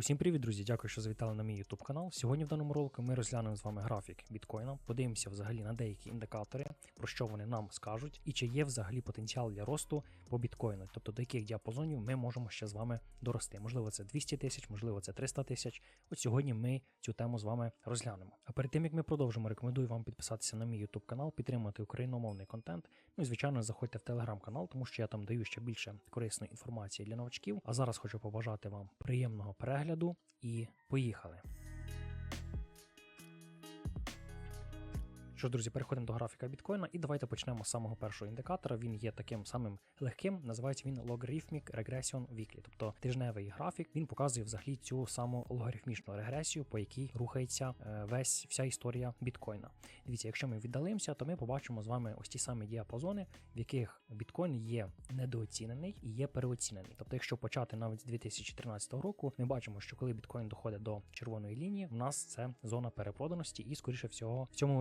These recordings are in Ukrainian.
Усім привіт, друзі! Дякую, що завітали на мій YouTube канал. Сьогодні в даному ролику ми розглянемо з вами графік біткоїна, подивимося взагалі на деякі індикатори, про що вони нам скажуть, і чи є взагалі потенціал для росту по біткоїну, тобто до яких діапазонів ми можемо ще з вами дорости. Можливо, це 200 тисяч, можливо, це 300 тисяч. От сьогодні ми цю тему з вами розглянемо. А перед тим як ми продовжимо, рекомендую вам підписатися на мій YouTube канал, підтримати україномовний контент. Ну і звичайно, заходьте в телеграм-канал, тому що я там даю ще більше корисної інформації для новачків. А зараз хочу побажати вам приємного перегляду і поїхали. Що ж, друзі, переходимо до графіка біткоїна, і давайте почнемо з самого першого індикатора. Він є таким самим легким, називається він Logarithmic Regression Weekly, тобто тижневий графік. Він показує взагалі цю саму логарифмічну регресію, по якій рухається е, весь вся історія біткоїна. Дивіться, якщо ми віддалимося, то ми побачимо з вами ось ті самі діапазони, в яких біткоін є недооцінений і є переоцінений. Тобто, якщо почати навіть з 2013 року, ми бачимо, що коли біткоін доходить до червоної лінії, в нас це зона перепроданості, і скоріше всього в цьому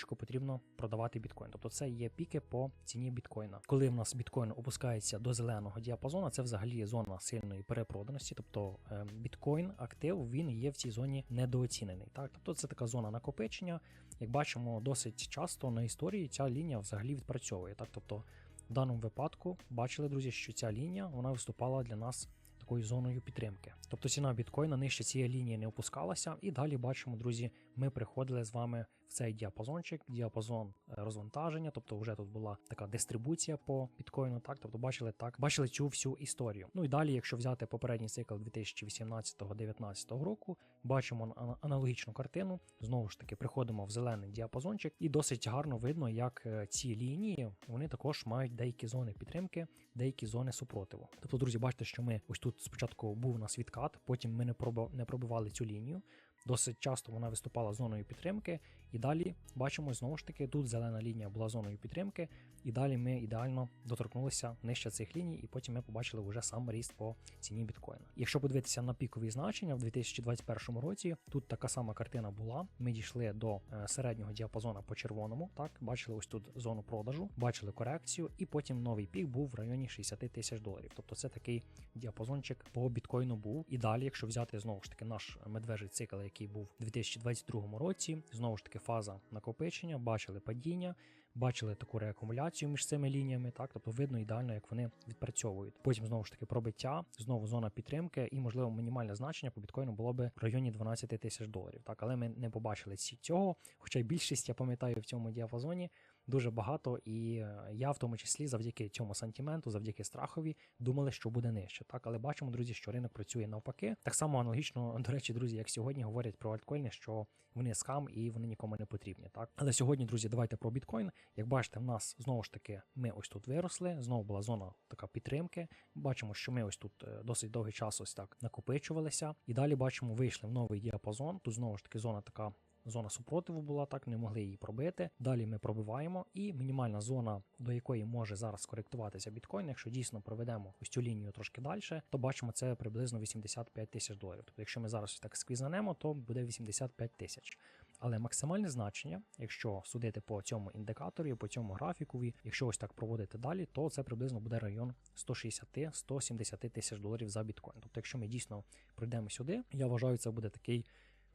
діапазончику потрібно продавати біткоін. Тобто це є піки по ціні біткоїна. Коли в нас біткоін опускається до зеленого діапазону, це взагалі зона сильної перепроданості. Тобто е, біткоін актив він є в цій зоні недооцінений. Так, тобто це така зона накопичення. Як бачимо, досить часто на історії ця лінія взагалі відпрацьовує. Так, тобто в даному випадку бачили, друзі, що ця лінія вона виступала для нас такою зоною підтримки. Тобто ціна біткоїна нижче цієї лінії не опускалася, і далі бачимо, друзі, ми приходили з вами в цей діапазончик, діапазон е, розвантаження. Тобто, вже тут була така дистрибуція по біткоїну. Так, тобто, бачили так, бачили цю всю історію. Ну і далі, якщо взяти попередній цикл 2018-2019 року, бачимо аналогічну картину. Знову ж таки, приходимо в зелений діапазончик, і досить гарно видно, як е, ці лінії вони також мають деякі зони підтримки, деякі зони супротиву. Тобто, друзі, бачите, що ми ось тут спочатку був у нас відкат, потім ми не пробивали цю лінію. Досить часто вона виступала зоною підтримки, і далі бачимо знову ж таки, тут зелена лінія була зоною підтримки, і далі ми ідеально доторкнулися нижче цих ліній, і потім ми побачили вже сам ріст по ціні біткоїна. Якщо подивитися на пікові значення в 2021 році, тут така сама картина була. Ми дійшли до е, середнього діапазону по червоному. Так, бачили ось тут зону продажу, бачили корекцію, і потім новий пік був в районі 60 тисяч доларів. Тобто це такий діапазончик по біткоїну був. І далі, якщо взяти знову ж таки наш медвежий цикл, який був у 2022 році, знову ж таки фаза накопичення, бачили падіння, бачили таку реакумуляцію між цими лініями, так тобто видно ідеально, як вони відпрацьовують. Потім знову ж таки пробиття, знову зона підтримки, і можливо мінімальне значення по біткоїну було би в районі 12 тисяч доларів. Так, але ми не побачили цього. Хоча більшість я пам'ятаю в цьому діапазоні дуже багато, і е, я в тому числі завдяки цьому сантименту, завдяки страхові, думали, що буде нижче. Так, але бачимо, друзі, що ринок працює навпаки. Так само аналогічно, до речі, друзі, як сьогодні говорять про альткоїни, що вони скам і вони нікому не потрібні. Так, але сьогодні, друзі, давайте про біткоін. Як бачите, в нас знову ж таки ми ось тут виросли. Знову була зона така підтримки. Бачимо, що ми ось тут е, досить довгий час ось так накопичувалися, і далі бачимо, вийшли в новий діапазон. Тут знову ж таки зона така Зона супротиву була так, не могли її пробити. Далі ми пробиваємо, і мінімальна зона, до якої може зараз коректуватися біткоін, якщо дійсно проведемо ось цю лінію трошки далі, то бачимо це приблизно 85 тисяч доларів. Тобто, якщо ми зараз так сквізнанемо, то буде 85 тисяч. Але максимальне значення, якщо судити по цьому індикаторі, по цьому графікові, якщо ось так проводити далі, то це приблизно буде район 160-170 тисяч доларів за біткоін. Тобто, якщо ми дійсно пройдемо сюди, я вважаю, це буде такий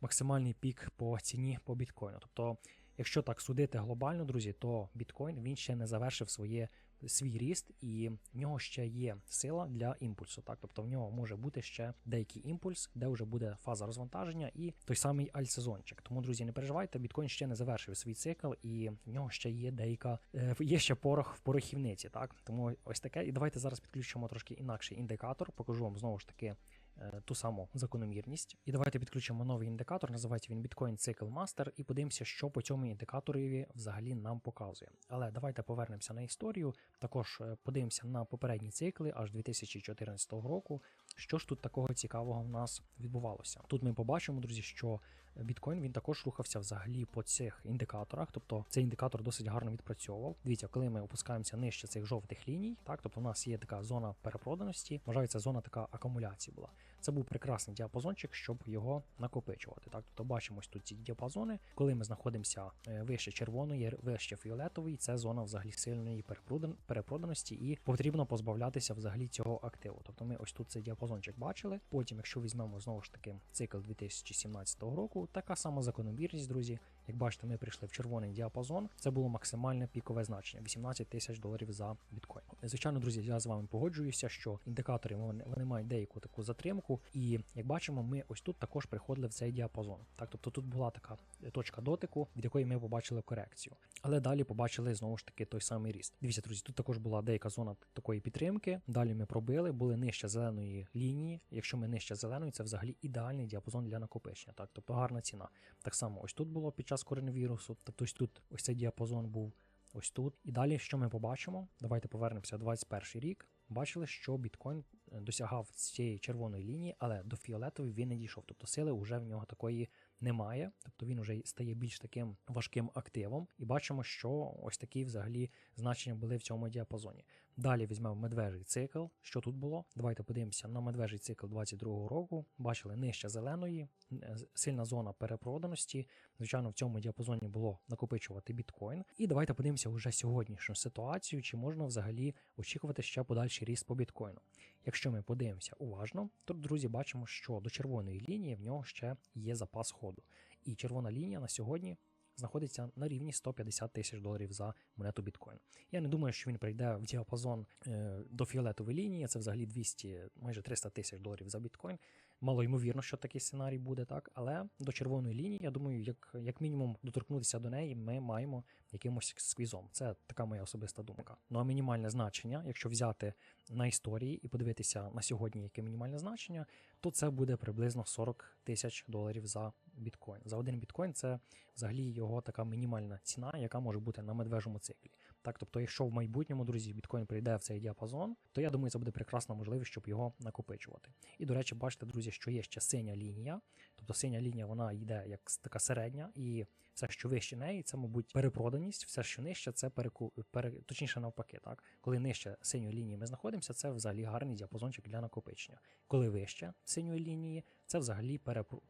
максимальний пік по ціні по біткоїну. Тобто, якщо так судити глобально, друзі, то біткоін він ще не завершив своє свій ріст, і в нього ще є сила для імпульсу. Так, тобто в нього може бути ще деякий імпульс, де вже буде фаза розвантаження, і той самий альтсезончик. Тому, друзі, не переживайте, біткоін ще не завершив свій цикл, і в нього ще є деяка е, є ще порох в порохівниці. Так, тому ось таке. І давайте зараз підключимо трошки інакший індикатор. Покажу вам знову ж таки. Е, ту саму закономірність. І давайте підключимо новий індикатор, називається він Bitcoin Cycle Master, і подивимося, що по цьому індикаторі взагалі нам показує. Але давайте повернемося на історію. Також е, подивимося на попередні цикли аж 2014 року. Що ж тут такого цікавого в нас відбувалося? Тут ми побачимо, друзі, що біткоін він також рухався взагалі по цих індикаторах, тобто цей індикатор досить гарно відпрацьовував. Дивіться, коли ми опускаємося нижче цих жовтих ліній, так тобто у нас є така зона перепроданості, вважається зона така акумуляції була. Це був прекрасний діапазончик, щоб його накопичувати. Так, тобто бачимо тут ці діапазони. Коли ми знаходимося е, вище червоної, вище фіолетової, це зона взагалі сильної перепродан- перепроданості, і потрібно позбавлятися взагалі цього активу. Тобто ми ось тут цей діапазончик бачили. Потім, якщо візьмемо знову ж таки цикл 2017 року, така сама закономірність, друзі. Як бачите, ми прийшли в червоний діапазон. Це було максимальне пікове значення 18 тисяч доларів за біткоін. Звичайно, друзі, я з вами погоджуюся, що індикатори вони, вони мають деяку таку затримку, і як бачимо, ми ось тут також приходили в цей діапазон. Так, тобто тут була така точка дотику, від якої ми побачили корекцію. Але далі побачили знову ж таки той самий ріст. Дивіться, друзі, тут також була деяка зона такої підтримки. Далі ми пробили, були нижче зеленої лінії. Якщо ми нижче зеленої, це взагалі ідеальний діапазон для накопичення. Так, тобто гарна ціна. Так само ось тут було під час коронавірусу. Тобто ось тут ось цей діапазон був. Ось тут. І далі, що ми побачимо? Давайте повернемося 21 рік. Бачили, що біткоін е, досягав цієї червоної лінії, але до фіолетової він не дійшов. Тобто сили вже в нього такої немає. Тобто він вже стає більш таким важким активом. І бачимо, що ось такі взагалі значення були в цьому діапазоні. Далі візьмемо медвежий цикл. Що тут було? Давайте подивимося на медвежий цикл 22 року. Бачили нижче зеленої, е, сильна зона перепроданості. Звичайно, в цьому діапазоні було накопичувати біткоін. І давайте подивимося вже сьогоднішню ситуацію, чи можна взагалі очікувати ще подальший ріст по біткоїну. Якщо ми подивимося уважно, то, друзі, бачимо, що до червоної лінії в нього ще є запас ходу. І червона лінія на сьогодні знаходиться на рівні 150 тисяч доларів за монету біткоін. Я не думаю, що він прийде в діапазон е, до фіолетової лінії. Це взагалі 200, майже 300 тисяч доларів за біткоін. Мало ймовірно, що такий сценарій буде, так але до червоної лінії, я думаю, як як мінімум доторкнутися до неї, ми маємо якимось сквізом. Це така моя особиста думка. Ну а мінімальне значення, якщо взяти на історії і подивитися на сьогодні, яке мінімальне значення, то це буде приблизно 40 тисяч доларів за біткоін. За один біткоін це взагалі його така мінімальна ціна, яка може бути на медвежому циклі. Так, тобто, якщо в майбутньому, друзі, біткоін прийде в цей діапазон, то я думаю, це буде прекрасна можливість, щоб його накопичувати. І, до речі, бачите, друзі, що є ще синя лінія. Тобто синя лінія вона йде як така середня, і все, що вище неї, це, мабуть, перепроданість, все, що нижче, це переку... пере... точніше навпаки. так. Коли нижче синьої лінії ми знаходимося, це взагалі гарний діапазончик для накопичення. Коли вище синьої лінії, це взагалі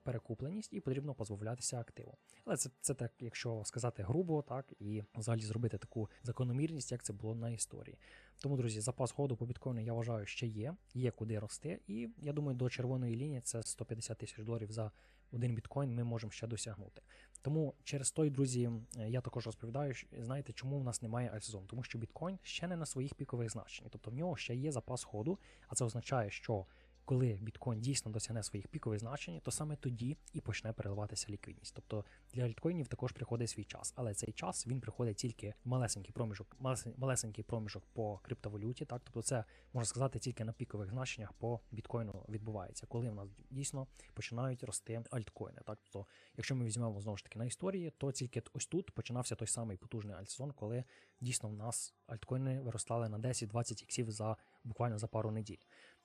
перекупленість і потрібно позбавлятися активу. Але це це так, якщо сказати грубо, так і взагалі зробити таку закономірність, як це було на історії. Тому, друзі, запас ходу по біткоїну я вважаю, ще є, є куди рости. І я думаю, до червоної лінії це 150 тисяч доларів за один біткоін ми можемо ще досягнути. Тому через той, друзі, я також розповідаю, знаєте, чому в нас немає альтсезону? Тому що біткоін ще не на своїх пікових значеннях. Тобто в нього ще є запас ходу, а це означає, що коли біткоін дійсно досягне своїх пікових значень, то саме тоді і почне переливатися ліквідність. Тобто для альткоїнів також приходить свій час, але цей час він приходить тільки малесенький проміжок, малесенький проміжок по криптовалюті. Так, тобто, це можна сказати тільки на пікових значеннях по біткоїну відбувається, коли в нас дійсно починають рости альткоїни. Так, тобто, якщо ми візьмемо знову ж таки на історії, то тільки ось тут починався той самий потужний альтсезон, коли дійсно в нас альткоїни виростали на 10-20 іксів за буквально за пару неділь.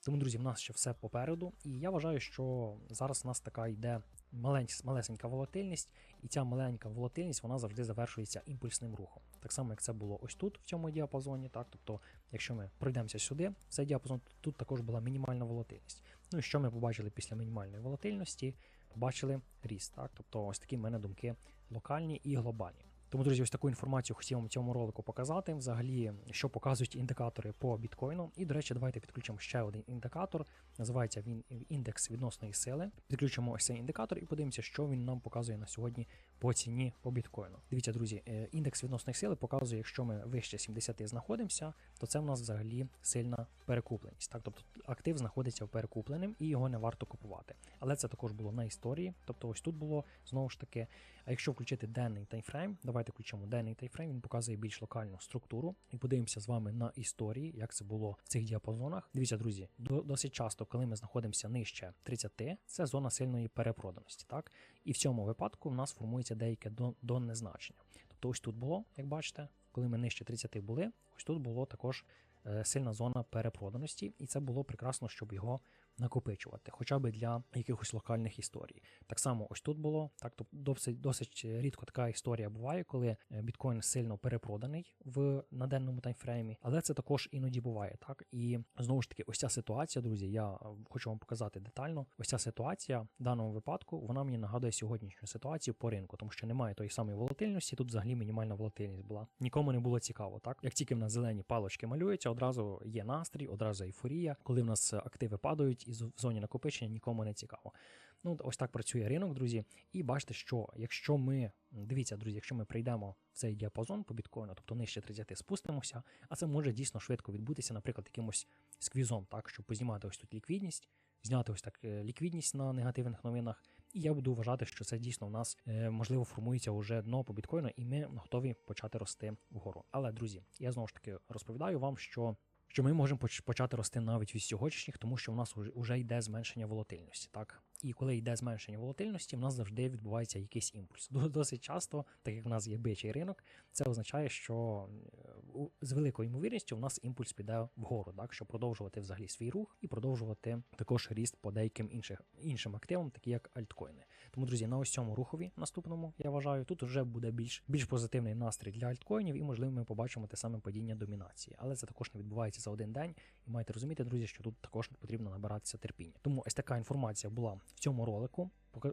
Тому, друзі, в нас ще все попереду. І я вважаю, що зараз у нас така йде малесенька волатильність, і ця маленька волатильність вона завжди завершується імпульсним рухом. Так само, як це було ось тут, в цьому діапазоні. Так, Тобто, якщо ми пройдемося сюди, цей діапазон, тут також була мінімальна волатильність. Ну і що ми побачили після мінімальної волатильності? Побачили ріст. Так? Тобто, ось такі в мене думки локальні і глобальні. Тому, друзі, ось таку інформацію хотів вам цьому ролику показати. Взагалі, що показують індикатори по біткоїну. І, до речі, давайте підключимо ще один індикатор. Називається він індекс відносної сили. Підключимо ось цей індикатор і подивимося, що він нам показує на сьогодні по ціні по біткоїну. Дивіться, друзі, е, індекс відносної сили показує, якщо ми вище 70 знаходимося, то це в нас взагалі сильна перекупленість. Так, тобто актив знаходиться в перекупленим і його не варто купувати. Але це також було на історії. Тобто, ось тут було знову ж таки. А якщо включити денний таймфрейм, давайте включимо денний таймфрейм, він показує більш локальну структуру. І подивимося з вами на історії, як це було в цих діапазонах. Дивіться, друзі, досить часто, коли ми знаходимося нижче 30, це зона сильної перепроданості. Так? І в цьому випадку в нас формується деяке донне значення. Тобто ось тут було, як бачите, коли ми нижче 30 були, ось тут було також е, сильна зона перепроданості, і це було прекрасно, щоб його накопичувати, хоча б для якихось локальних історій. Так само ось тут було так, то досить досить рідко така історія буває, коли е, біткоін сильно перепроданий в на денному таймфреймі, але це також іноді буває. Так і знову ж таки, ось ця ситуація, друзі. Я е, хочу вам показати детально. Ось ця ситуація в даному випадку вона мені нагадує сьогоднішню ситуацію по ринку, тому що немає тої самої волатильності. Тут взагалі мінімальна волатильність була. Нікому не було цікаво. Так як тільки в нас зелені палочки малюються, одразу є настрій, одразу ейфорія. Коли в нас активи падають і в зоні накопичення нікому не цікаво. Ну, ось так працює ринок, друзі. І бачите, що якщо ми дивіться, друзі, якщо ми прийдемо в цей діапазон по біткоїну, тобто нижче 30 спустимося, а це може дійсно швидко відбутися, наприклад, якимось сквізом, так, щоб познімати ось тут ліквідність, зняти ось так е, ліквідність на негативних новинах. І я буду вважати, що це дійсно в нас е, можливо формується вже дно по біткоїну, і ми готові почати рости вгору. Але, друзі, я знову ж таки розповідаю вам, що що ми можемо почати рости навіть від сьогоднішніх, тому що в нас вже йде зменшення волатильності. Так і коли йде зменшення волатильності, в нас завжди відбувається якийсь імпульс. Досить часто, так як в нас є бичий ринок, це означає, що е, з великою ймовірністю в нас імпульс піде вгору, так щоб продовжувати взагалі свій рух і продовжувати також ріст по деяким інших іншим активам, такі як альткоїни. Тому, друзі, на ось цьому рухові наступному я вважаю, тут вже буде більш більш позитивний настрій для альткоїнів, і можливо ми побачимо те саме падіння домінації, але це також не відбувається за один день. І маєте розуміти, друзі, що тут також потрібно набиратися терпіння. Тому ось така інформація була в цьому ролику.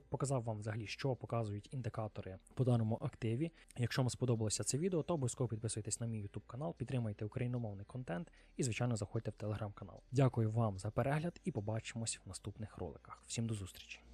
Показав вам взагалі, що показують індикатори по даному активі. Якщо вам сподобалося це відео, то обов'язково підписуйтесь на мій YouTube канал, підтримайте україномовний контент і, звичайно, заходьте в телеграм-канал. Дякую вам за перегляд і побачимось в наступних роликах. Всім до зустрічі!